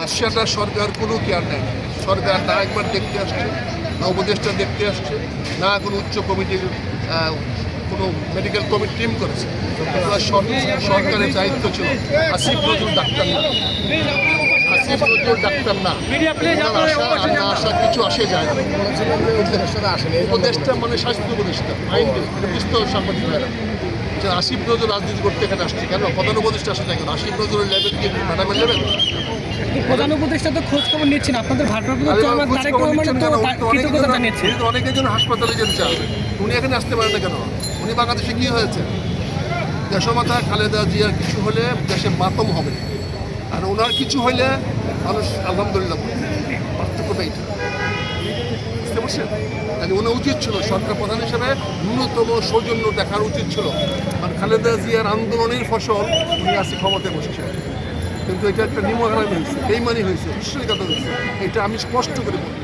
রাশিয়াটা সরকার কোনো কেয়ার নেয় না। সরকার না একবার দেখতে আসছে, না উপদেষ্টা দেখতে আসছে, না কোনো উচ্চ কমিটির কোনো মেডিকেল কমিটি টিম করেছে। সরকারের দায়িত্ব ছিল, আসিফ নজরুল ডাক্তার না। আসিফ নজরুল ডাক্তার না। আশা আর না আসা কিছু আসে যায় না। উপদেষ্টা মানে স্বাস্থ্য উপদেষ্টা মাইন্ডে এটা বুঝতে হবে সাংবাদিক ভাইরা। যে আসিফ নজর রাজনীতি করতে এখানে আসছে কেন? প্রধান উপদেষ্টা আসে না কেন? আসিফ নজরের লেভেল কি? ম্যাডামের লেভেল প্রধান উপদেষ্টা তো খোঁজ খবর নিচ্ছেন আপনাদের ভারপ্রাপ্ত চেয়ারম্যান তারেক রহমানের তো কৃতজ্ঞতা জানিয়েছে অনেকের জন্য হাসপাতালে যেতে চান উনি এখানে আসতে পারেন না কেন? উনি বাংলাদেশে কি হয়েছে? দেশমাতা খালেদা জিয়ার কিছু হলে দেশে মাতম হবে। আর ওনার কিছু হইলে মানুষ আলহামদুলিল্লাহ। পার্থক্যটা এইটা। বুঝতে পারছেন? কাজে ওনার উচিত ছিল সরকার প্রধান হিসেবে ন্যূনতম সৌজন্য দেখার উচিত ছিল। আর খালেদা জিয়ার আন্দোলনের ফসল উনি আজকে ক্ষমতায় বসেছে কিন্তু এটা একটা নিমহারামি হয়েছে বেইমানি হয়েছে বিশ্বাসঘাতক হয়েছে। এটা আমি স্পষ্ট করে বলি